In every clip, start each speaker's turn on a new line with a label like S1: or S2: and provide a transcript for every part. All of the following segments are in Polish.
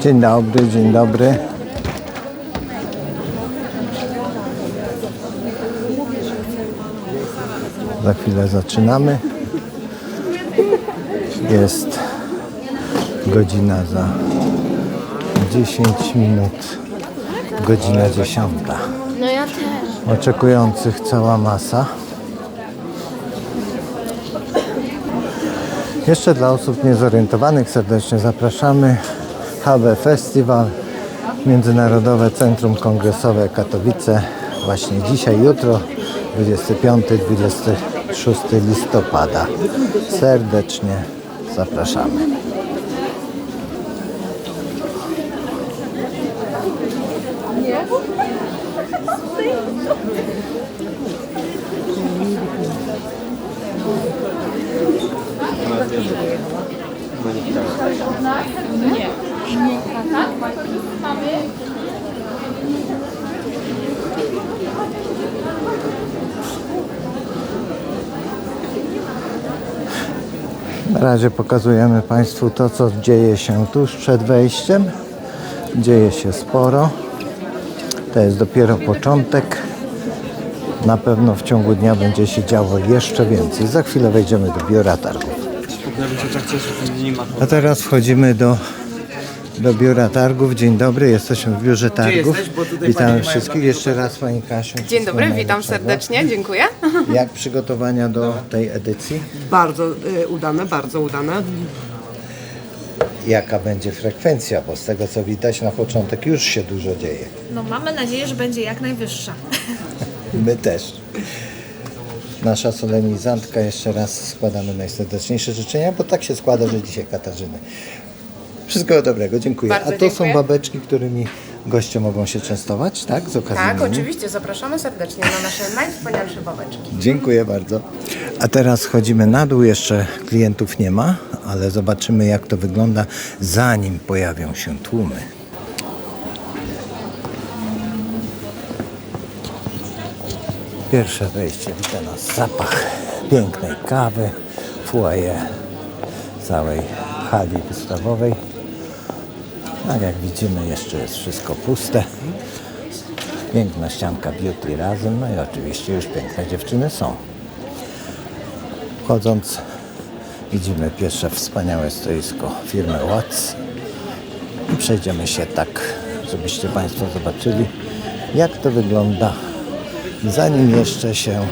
S1: Dzień dobry, dzień dobry. Za chwilę zaczynamy. Jest godzina za 10 minut. Godzina 10.
S2: No.
S1: Oczekujących cała masa. Jeszcze dla osób niezorientowanych serdecznie zapraszamy. HB Festiwal, Międzynarodowe Centrum Kongresowe Katowice. Właśnie dzisiaj, jutro, 25-26 listopada. Serdecznie zapraszamy. Na razie pokazujemy Państwu to, co dzieje się tuż przed wejściem. Dzieje się sporo. To jest dopiero początek. Na pewno w ciągu dnia będzie się działo jeszcze więcej. Za chwilę wejdziemy do biura targów. A teraz wchodzimy do, do biura targów. Dzień dobry, jesteśmy w biurze targów.
S3: jesteś? Bo tutaj
S1: Witamy
S3: Maja
S1: wszystkich. Jeszcze raz Pani Kasiu.
S4: Dzień
S1: wszystkiego
S4: dobry, witam
S1: najlepszego.
S4: serdecznie, dziękuję.
S1: Jak przygotowania do tej edycji?
S3: Bardzo y, udane, bardzo udane.
S1: Jaka będzie frekwencja? Bo z tego co widać na początek już się dużo dzieje.
S2: No mamy nadzieję, że będzie jak najwyższa.
S1: My też. Nasza solenizantka jeszcze raz składamy najserdeczniejsze życzenia, bo tak się składa, że dzisiaj Katarzyny. Wszystkiego dobrego, dziękuję.
S4: Bardzo
S1: A to
S4: dziękuję.
S1: są babeczki, którymi goście mogą się częstować, tak? Z okazji
S4: Tak, oczywiście, zapraszamy serdecznie na nasze najwspanialsze babeczki.
S1: Dziękuję bardzo. A teraz schodzimy na dół, jeszcze klientów nie ma, ale zobaczymy jak to wygląda zanim pojawią się tłumy. Pierwsze wejście, wita nas zapach pięknej kawy, foyer całej hali wystawowej. Tak jak widzimy jeszcze jest wszystko puste. Piękna ścianka beauty razem, no i oczywiście już piękne dziewczyny są. Wchodząc widzimy pierwsze wspaniałe stoisko firmy Watts przejdziemy się tak, żebyście Państwo zobaczyli jak to wygląda zanim jeszcze się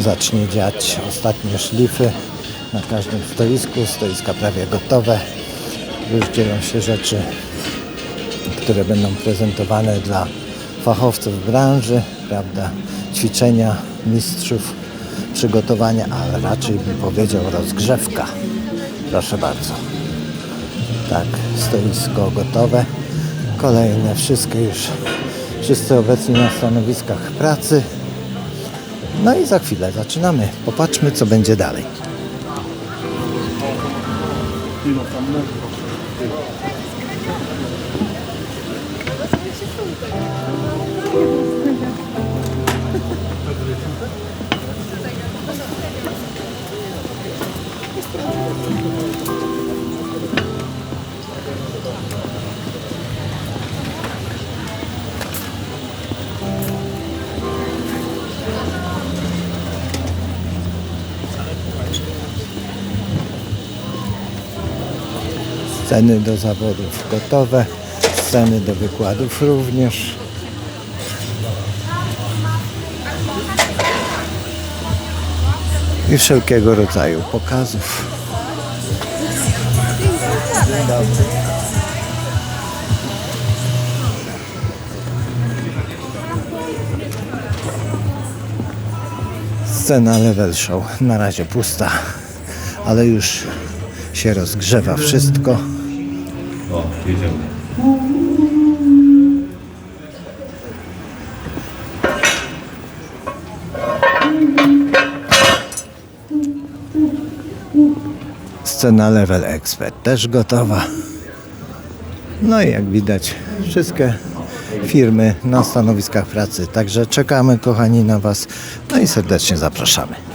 S1: zacznie dziać ostatnie szlify na każdym stoisku, stoiska prawie gotowe już dzieją się rzeczy które będą prezentowane dla fachowców branży, prawda, ćwiczenia mistrzów, przygotowania, ale raczej bym powiedział rozgrzewka. Proszę bardzo. Tak, stoisko gotowe. Kolejne, wszystkie już, wszyscy obecni na stanowiskach pracy. No i za chwilę zaczynamy. Popatrzmy, co będzie dalej. Sceny do zawodów gotowe, sceny do wykładów również. I wszelkiego rodzaju pokazów. Scena level show na razie pusta, ale już się rozgrzewa wszystko.
S5: O, jedziemy.
S1: Scena level expert też gotowa. No i jak widać, wszystkie firmy na stanowiskach pracy. Także czekamy, kochani, na Was. No i serdecznie zapraszamy.